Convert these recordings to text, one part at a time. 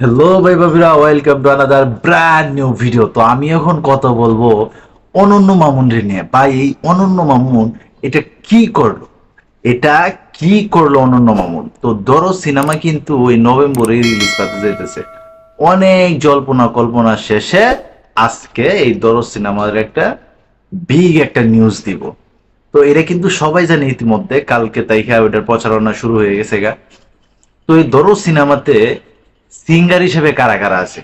Hello ভাই বাবিরা welcome to another brand new video তো আমি এখন কথা বলব অনন্য মামুন রে নিয়ে। ভাই, এই অনন্য মামুন, এটা কি করল? এটা কি করল অনন্য মামুন? তো ধরো সিনেমা কিন্তু ওই নভেম্বরে রিলিজ পাতে যাইতেছে। অনেক জল্পনা কল্পনা শেষে আজকে এই দরজ সিনেমার একটা বিগ একটা নিউজ দিব। তো এটা কিন্তু সবাই জানে ইতিমধ্যে, কালকে তাইকা ওইটার প্রচারণা শুরু হয়ে গেছে গা। তো এই দরজ সিনেমাতে সিঙ্গার হিসেবে কারা কারা আছে?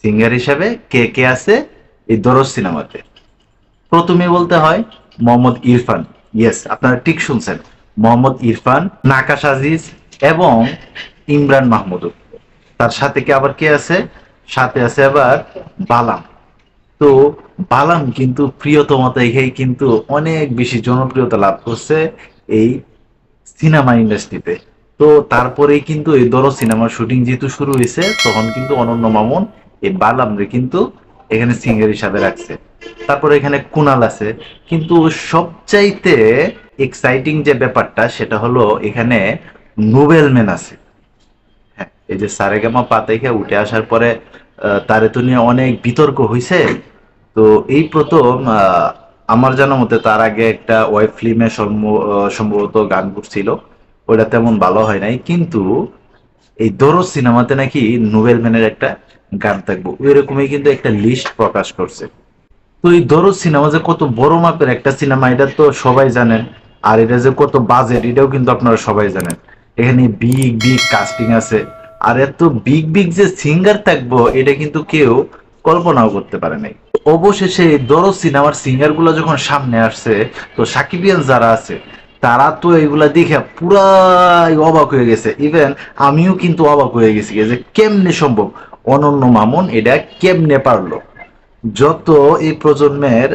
সিঙ্গার হিসেবে কে কে আছে এই দরজ সিনেমাতে? প্রথমে বলতে হয় মোহাম্মদ ইরফান। ইয়েস আপনারা ঠিক শুনছেন। মোহাম্মদ ইরফান, নাকাশ আজিজ এবং ইমরান মাহমুদ। তার সাথে কি আবার কে আছে? সাথে আছে আবার বালাম। তো বালাম কিন্তু প্রিয়তমতা দেখেই কিন্তু অনেক বেশি জনপ্রিয়তা লাভ করছে এই সিনেমা ইন্ডাস্ট্রিতে। তো তারপরেই কিন্তু এই ধরো সিনেমার শুটিং যেহেতু শুরু হয়েছে, তখন কিন্তু অনন্য মামুন এই বালামরে কিন্তু এখানে সিঙ্গার হিসাবে রাখছে। তারপরে এখানে কুনাল আছে। কিন্তু সবচাইতে এক্সাইটিং যে ব্যাপারটা, সেটা হলো এখানে নোবেল ম্যান আছে। হ্যাঁ এই যে সারেগামা পাতাইকে উঠে আসার পরে তারে তো নিয়ে অনেক বিতর্ক হয়েছে তো এই প্রথম আমার জানা মতে তার আগে একটা ওয়েব ফিল্মে সম্ভবত গান করছিল। ওটা তেমন ভালো হয় নাই, কিন্তু এই দরজ সিনেমাতে নাকি নোবেল ম্যানের একটা গান থাকব। এরকমই কিন্তু একটা লিস্ট প্রকাশ করছে। তো এই দরজ সিনেমা যে কত বড় মাপের একটা সিনেমা, এটা তো সবাই জানেন। আর এটা যে কত বাজেট এটাও কিন্তু আপনারা সবাই জানেন। এখানে বিগ বিগ কাস্টিং আছে। আর এত বিগ বিগ যে সিঙ্গার থাকব, এটা কিন্তু কেউ কল্পনাও করতে পারে নাই। অবশেষে দরজ সিনেমার সিঙ্গারগুলো যখন সামনে আসছে, তো সাকিবিয়ান যারা আছে তারা তো এগুলা দেখে পুরাই অবাক হয়ে গেছে। ইভেন আমিও কিন্তু অবাক হয়ে গেছি যে কেমনে সম্ভব? অনন্য মামুন, এটা কেমনে পারল? যত এই প্রজন্মের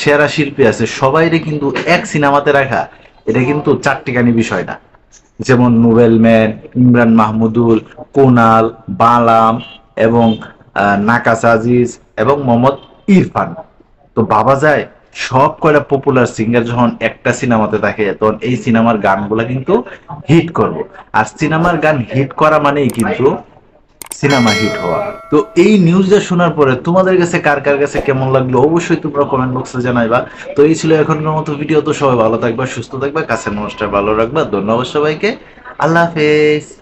সেরা শিল্পী আছে, সবাইরে কিন্তু এক সিনেমাতে রাখা, এটা কিন্তু চারটিখানি বিষয় না। যেমন নোবেল ম্যান ইমরান মাহমুদুল, কোনাল, বালাম এবং নাকাস আজিজ এবং মোহাম্মদ ইরফান। তো বাবা যায় সব কয়টা পপুলার সিঙ্গার যখন একটা সিনেমাতে থাকে, তখন এই সিনেমার গানগুলা কিন্তু হিট করব। আর সিনেমার গান হিট করা মানেই কিন্তু সিনেমা হিট হওয়া। তো এই নিউজটা শোনার পরে তোমাদের কাছে কার কার কাছে কেমন লাগল অবশ্যই তোমরা কমেন্ট বক্সে জানাইবা। তো এই ছিল এখনকার মতো ভিডিও তো সবাই ভালো থাকবা, সুস্থ থাকবা, কাছের মানুষটা ভালো রাখবা। ধন্যবাদ সবাইকে। আল্লাহ হাফেজ।